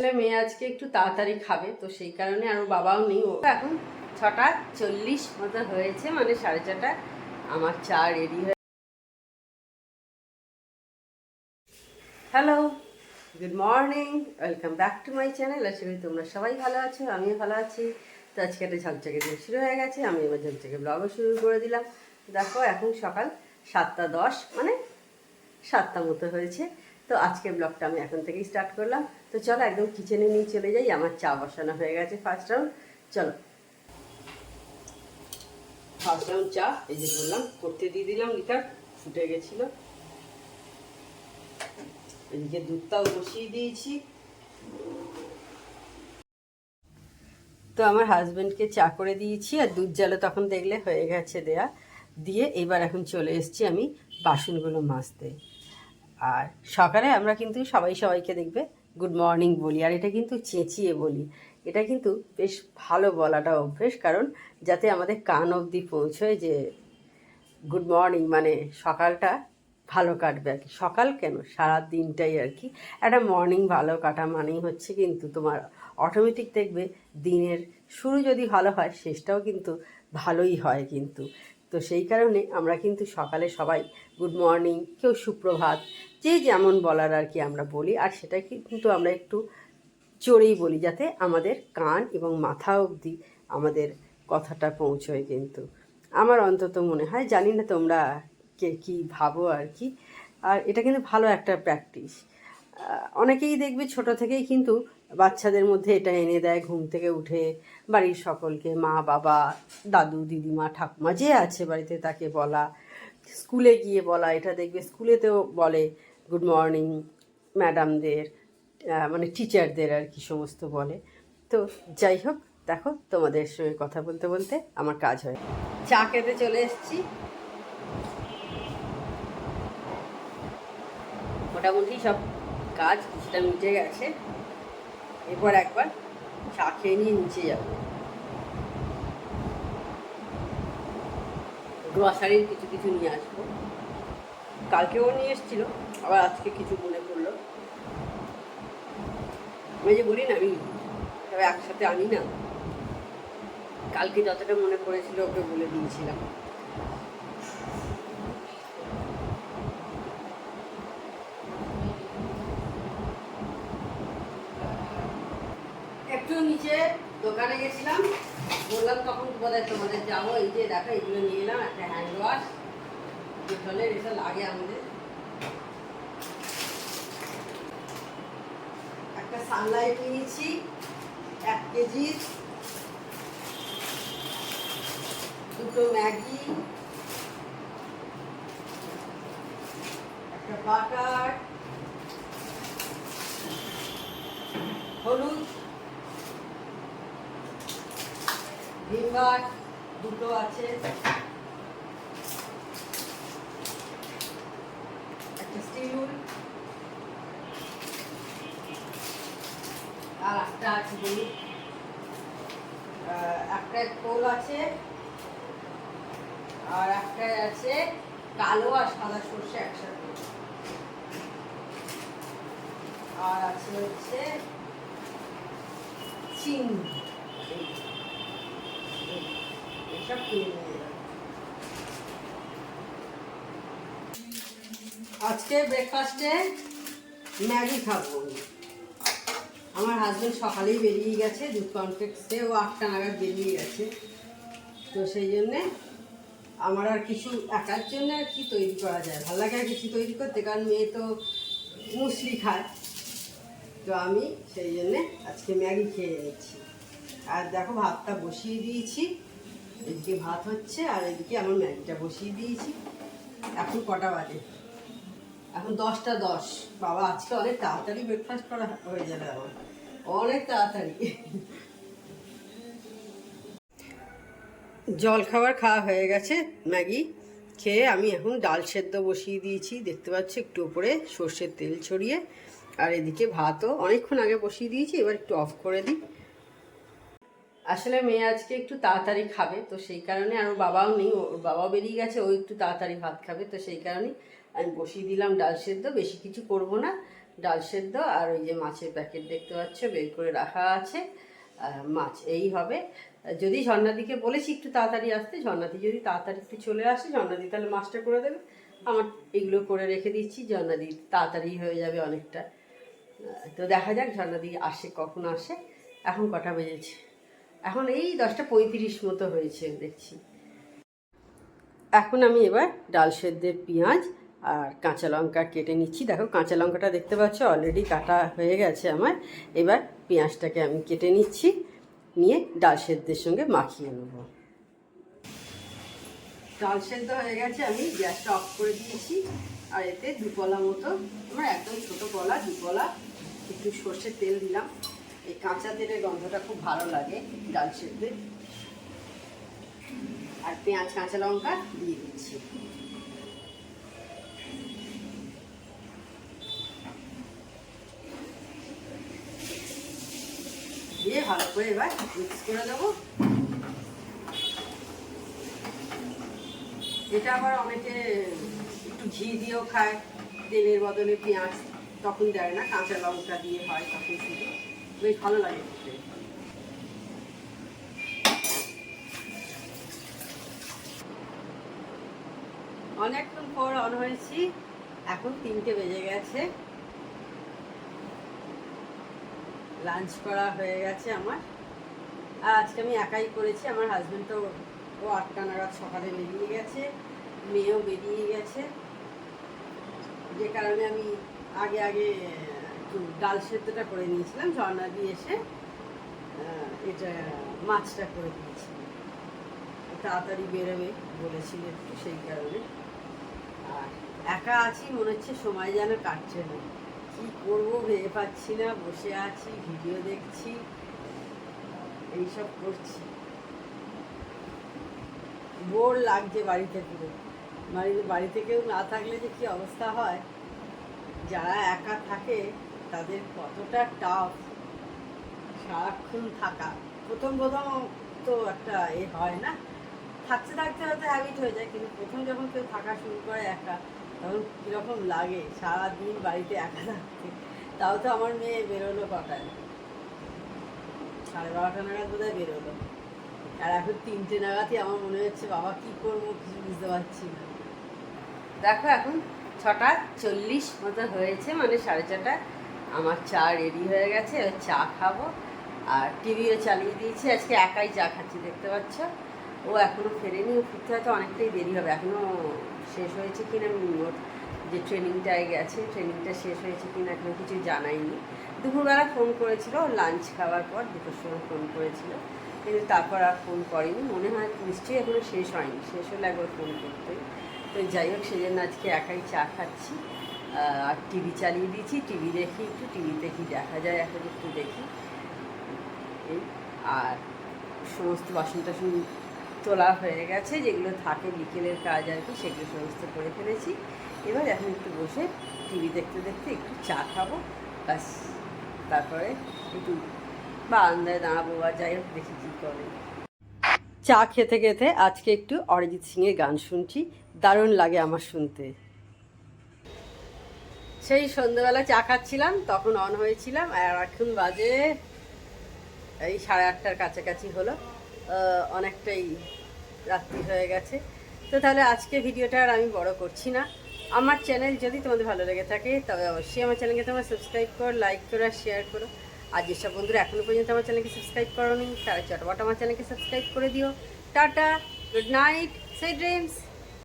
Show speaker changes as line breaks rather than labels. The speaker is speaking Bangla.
আসলে মেয়ে আজকে একটু তাড়াতাড়ি খাবে, তো সেই কারণে আর বাবাও নেই। ও এখন ছটা চল্লিশ মতো হয়েছে মানে সাড়ে ছটা আমার চা রেডি হয়ে hello good morning welcome back to my channel করি তোমরা সবাই ভালো আছো, আমিও ভালো আছি। তো আজকে একটা ঝকঝকে দিন শুরু হয়ে গেছে, আমি এবার ঝকঝকে ব্লগও শুরু করে দিলাম। দেখো, এখন সকাল সাতটা দশ মানে সাতটা মতো হয়েছে। তো আজকের ব্লগটা আমি এখন থেকেই স্টার্ট করলাম। তো চলো একদম কিচেনে নিয়ে চলে যাই, আমার চা বসানো হয়ে গেছে ফার্স্ট রাউন্ড চলো। ফার্স্ট রাউন্ড চা, এই যে বললাম, করতে দিয়ে দিলাম লিটার ফুটে গেছিল। এদিকে দুধটাও বসিয়ে দিয়েছি। তো আমার হাজব্যান্ডকে চা করে দিয়েছি, আর দুধ জালে তখন দেখলে হয়ে গেছে দেয়া। দিয়ে এবার এখন চলে এসেছি আমি বাসনগুলো মাজতে। আর সকালে আমরা কিন্তু সবাই সবাইকে দেখবে, গুড মর্নিং বলি। আর এটা কিন্তু চেঁচিয়ে বলি। এটা কিন্তু বেশ ভালো বলাটা অভ্যেস, কারণ যাতে আমাদের কান অবধি পৌঁছয় যে গুড মর্নিং মানে সকালটা ভালো কাটবে আর কি। সকাল কেন? সারা দিনটাই আর কি। একটা মর্নিং ভালো কাটা মানেই হচ্ছে কিন্তু তোমার অটোমেটিক দেখবে দিনের শুরু যদি ভালো হয়, শেষটাও কিন্তু ভালোই হয় কিন্তু। তো সেই কারণে আমরা কিন্তু সকালে সবাই গুড মর্নিং কেউ সুপ্রভাত। যে যেমন বলার আর কি আমরা বলি, আর সেটা কিন্তু আমরা একটু চড়েই বলি যাতে আমাদের কান এবং মাথা অবধি আমাদের কথাটা পৌঁছয় কিন্তু। আমার অন্তত মনে হয়, জানি না তোমরা কে কী ভাবো আর কি। আর এটা কিন্তু ভালো একটা প্র্যাকটিস অনেকেই দেখবে ছোট থেকেই কিন্তু বাচ্চাদের মধ্যে এটা এনে দেয়, ঘুম থেকে উঠে বাড়ির সকলকে, মা, বাবা, দাদু, দিদিমা, ঠাকুমা, যে আছে বাড়িতে তাকে বলা স্কুলে গিয়ে বলা, এটা দেখবে স্কুলেতেও বলে গুড মর্নিং ম্যাডামদের মানে টিচারদের আর কি সমস্ত বলে। তো যাই হোক, দেখো তোমাদের সঙ্গে কথা বলতে বলতে আমার কাজ হয় চা খেতে চলে এসেছি। মোটামুটি সব কাজ কিছুটা মিটে গেছে। এরপর একবার চা খেয়ে নিয়ে নিচে যাব। গ্রসারির কিছু কিছু নিয়ে আসব। কালকেও নিয়ে এসেছিল, আবার আজকে কিছু মনে পড়ল আমি যে বলি না, আমি একসাথে আনি না। কালকে যতটা মনে পড়েছিল, ওকে বলে দিয়েছিলাম। একটু নিচে দোকানে গেছিলাম বললাম তখন বোধহয় তোমাদের? যাব, এই যে দেখো, এগুলো নিয়ে এলাম একটা হ্যান্ড ওয়াশ ডেটলের এসব লাগে আমাদের। একটা সানলাইট নিয়েছি, এক কেজি দুটো ম্যাগি, একটা বাটার হলুদ ভিমবার দুটো আছে। একটা স্টিল। আর একটা আছে একটা কোল আছে। আর একটা আছে কালো আর সাদা সর্ষে একসাথে। আর আছে হচ্ছে চিনি আজকে ব্রেকফাস্টে ম্যাগি খাব। আমার হাজবেন্ড সকালেই বেরিয়ে গেছে দুধ কমপ্লেক্সে ও আটটা নাগাদ বেরিয়ে গেছে। তো সেই জন্যে আমার আর কিছু একার জন্য আর কি তৈরি করা যায়। ভালো লাগে আর কিছু তৈরি করতে, কারণ মেয়ে তো মুসলি খায়। তো আমি সেই জন্যে আজকে ম্যাগি খেয়ে নিচ্ছি। আর দেখো, ভাতটা বসিয়ে দিয়েছি। এদিকে ভাত হচ্ছে আর এদিকে আমার ম্যাগিটা বসিয়ে দিয়েছি। এখন কটা বাজে? এখন দশটা দশ। বাবা, আজকে অনেক তাড়াতাড়ি ব্রেকফাস্ট করা হয়ে যাবে আমার। অনেক তাড়াতাড়ি। জল খাবার খাওয়া হয়ে গেছে, ম্যাগি খেয়ে আমি এখন ডাল সেদ্ধ বসিয়ে দিয়েছি। দেখতে পাচ্ছি একটু উপরে সর্ষের তেল ছড়িয়ে। আর এদিকে ভাতও অনেকক্ষণ আগে বসিয়ে দিয়েছি, এবার একটু অফ করে দিই। আসলে মেয়ে আজকে একটু তাড়াতাড়ি খাবে, তো সেই কারণে আর ওর বাবাও নেই ওর বাবাও বেরিয়ে গেছে, ও একটু তাড়াতাড়ি ভাত খাবে, তো সেই কারণে আমি বসিয়ে দিলাম ডাল সেদ্ধ, বেশি কিছু করব না। ডাল সেদ্ধ আর ওই যে মাছের প্যাকেট দেখতে পাচ্ছ, বের করে রাখা আছে মাছ এই হবে। যদি ঝর্ণাদিকে বলেছি একটু তাড়াতাড়ি আসতে, ঝর্ণাদি যদি তাড়াতাড়ি একটু চলে আসে, ঝর্ণাদি তাহলে মাছটা করে দেবে। আমার এগুলো করে রেখে দিচ্ছি, ঝর্ণাদি তাড়াতাড়ি হয়ে যাবে অনেকটা। তো দেখা যাক ঝর্ণাদি আসে, কখন আসে। এখন কটা বেজেছে? এখন এই দশটা পঁয়ত্রিশ মতো হয়েছে দেখছি। এখন আমি এবার ডাল সেদ্ধের পেঁয়াজ আর কাঁচা লঙ্কা কেটে নিচ্ছি। দেখো, কাঁচা লঙ্কাটা দেখতে পাচ্ছ অলরেডি কাটা হয়ে গেছে আমার। এবার পেঁয়াজটাকে আমি কেটে নিচ্ছি, নিয়ে ডাল সেদ্ধের সঙ্গে মাখিয়ে নেব। ডাল সেদ্ধ হয়ে গেছে, আমি গ্যাসটা অফ করে দিয়েছি। আর এতে দুপলা মতো, আমার একদম ছোটো কলা দুপলা একটু সর্ষের তেল দিলাম। এই কাঁচা তেলের গন্ধটা খুব ভালো লাগে, ডাল সেদ্ধে। আর পেঁয়াজ, কাঁচা লঙ্কা দিয়ে দিচ্ছি। দিয়ে ভালো করে এবার মিক্স করে দেবো। এটা আবার অনেকে একটু ঘি দিয়েও খায়, তেলের বদলে পেঁয়াজ তখন দেয় না, কাঁচা লঙ্কা দিয়ে হয় তখন শুধু। বেশ ভালো লাগে। অনেকক্ষণ পর অন হয়েছি, এখন তিনটে বেজে গেছে। লাঞ্চ করা হয়ে গেছে আমার। আর আজকে আমি একাই করেছি, আমার হাজব্যান্ড তো ও আটটা নাগাদ সকালে বেরিয়ে গেছে, মেয়েও বেরিয়ে গেছে। যে কারণে আমি আগে আগে ডাল সেদ্ধটা করে নিয়েছিলাম, ঝর্ণা দিয়ে এসে এটা মাছটা করে দিয়েছি। তাড়াতাড়ি বেরোবে বলেছিল একটু সেই কারণে। আর একা আছি, মনে হচ্ছে সময় যেন কাটছে না। কি করব ভেবে পাচ্ছি না, বসে আছি, ভিডিও দেখছি, এইসব করছি। বোর লাগছে বাড়িতে পুরো বাড়িতে বাড়িতে কেউ না থাকলে যে কি অবস্থা হয়? যারা একা থাকে তাদের কতটা টাফ সারাক্ষণ থাকা। প্রথম প্রথম তো একটা এ হয় না। থাকতে থাকতে হয়তো হ্যাবিট হয়ে যায়, কিন্তু প্রথম যখন কেউ থাকা শুরু করে একা, তখন কীরকম লাগে? সারাদিন বাড়িতে একা থাকতে। তাও তো আমার মেয়ে বেরোলো কটায়? সাড়ে বারোটা নাগাদ বোধহয় বেরোলো। আর এখন তিনটে নাগাদই আমার মনে হচ্ছে, বাবা কি করব কিছু বুঝতে পারছি না। দেখো এখন ছটা চল্লিশ মতো হয়েছে মানে সাড়ে ছটা। আমার চা রেডি হয়ে গেছে চা খাব। আর টিভিও চালিয়ে দিয়েছি, আজকে একাই চা খাচ্ছি, দেখতে পাচ্ছ? ও এখনও ফেরেনি, ও ফিরতে হয়তো অনেকটাই দেরি হবে এখনও শেষ হয়েছে কিনা ওর যে ট্রেনিংটায় গেছে ট্রেনিংটা শেষ হয়েছে কি না এখনও কিছু জানাইনি। দুপুরবেলা ফোন করেছিল লাঞ্চ খাওয়ার পর দুটোর সময় ফোন করেছিল। কিন্তু তারপর আর ফোন করেনি, মনে হয় নিশ্চয়ই এখনও শেষ হয়নি, শেষ হলে একবার ফোন করতেই তো যাই হোক, সেজন্য আজকে একাই চা খাচ্ছি। আর টিভি চালিয়ে দিয়েছি, টিভি দেখি একটু, টিভিতে কি দেখা যায় এখন একটু দেখি। এই, আর সমস্ত বাসন টাসন তোলা হয়ে গেছে, যেগুলো থাকে বিকেলের কাজ আর কি, সেগুলো সমস্ত করে ফেলেছি। এবার এখন একটু বসে টিভি দেখতে দেখতে একটু চা খাব, ব্যাস। তারপরে একটু বারান্দায় দাঁড়াবো বা যাই হোক, দেখি কী করে। চা খেতে খেতে আজকে একটু অরিজিৎ সিংয়ের গান শুনছি, দারুণ লাগে আমার শুনতে। সেই সন্ধ্যেবেলা চা খাচ্ছিলাম, তখন অন হয়েছিলাম, আর এখন বাজে এই সাড়ে আটটার কাছাকাছি হলো অনেকটাই রাত্রি হয়ে গেছে। তো তাহলে আজকে ভিডিওটা আর আমি বড় করছি না। আমার চ্যানেল যদি তোমাদের ভালো লেগে থাকে, তবে অবশ্যই আমার চ্যানেলকে তোমরা সাবস্ক্রাইব করো লাইক করো, আর শেয়ার করো। আর যেসব বন্ধুরা এখনও পর্যন্ত আমার চ্যানেলকে সাবস্ক্রাইব করো নি তারা চটপট আমার চ্যানেলকে সাবস্ক্রাইব করে দিও। Tata good night sweet dreams